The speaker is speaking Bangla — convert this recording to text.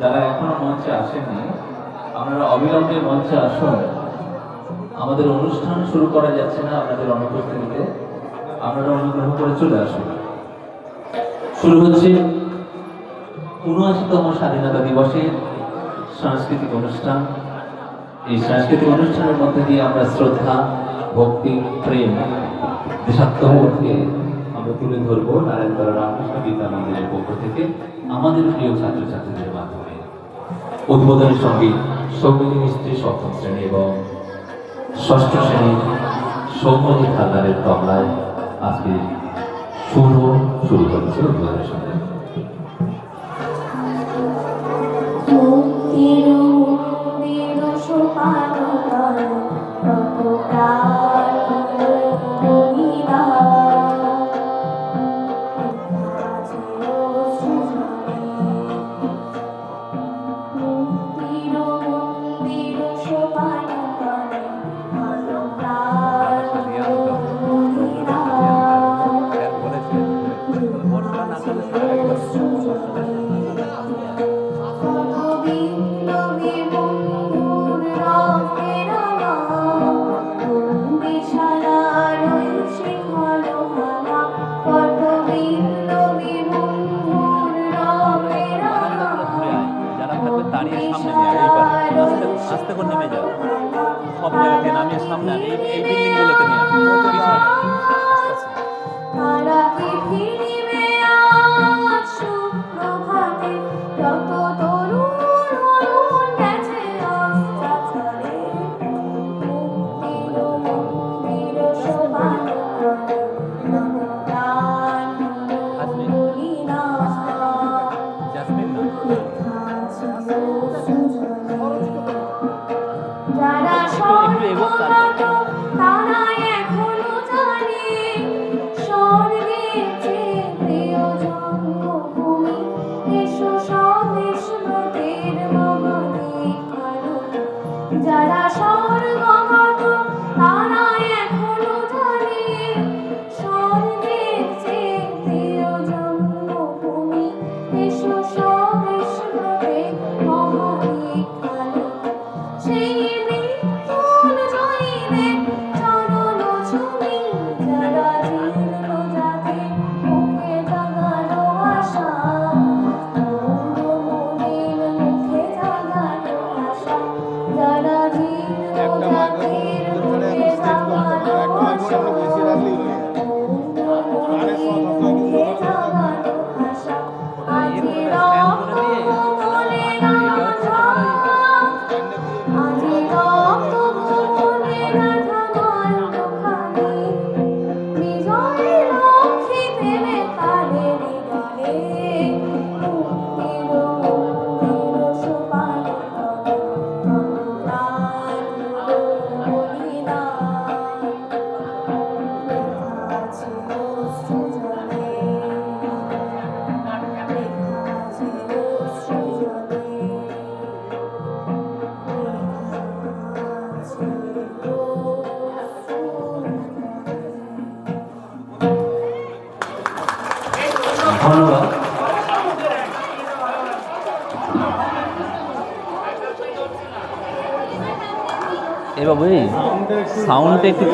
যারা এখনও মঞ্চে আসেননি, আপনারা অবিলম্বে মঞ্চে আসুন। আমাদের অনুষ্ঠান শুরু করা যাচ্ছে না আপনাদের অনুপস্থিতিতে। আপনারা অনুগ্রহ করে চলে আসুন। শুরু হচ্ছে উনআশিতম স্বাধীনতা দিবসের সাংস্কৃতিক অনুষ্ঠান। এই সাংস্কৃতিক অনুষ্ঠানের মধ্যে দিয়ে আমরা শ্রদ্ধা, ভক্তি, প্রেম, দেশাত্মবোধকে আমরা তুলে ধরবো নারায়ণতলা রামকৃষ্ণ বিদ্যা মন্দিরের পক্ষ থেকে আমাদের প্রিয় ছাত্রছাত্রীদের মাধ্যমে। উদ্বোধনের সংগীত সৌমিনী মিস্ত্রি সপ্তম শ্রেণি এবং ষষ্ঠ শ্রেণির সৌম্যনী হালদারের তবলায় আজকে শুরু শুরু করেছে উদ্বোধনের সঙ্গে। মুক্তির প্রাণ দাঁড়িয়ে সামনে নিয়ে আয়, এই পারে আস্তে আস্তে করে নেমে যাও। সব জায়গাতে নামিয়ে সামনে এই এই বিল্ডিং গুলোতে নিয়ে আন একটু এগো, ধন্যবাদ। এ বাবু সাউন্ডটা একটু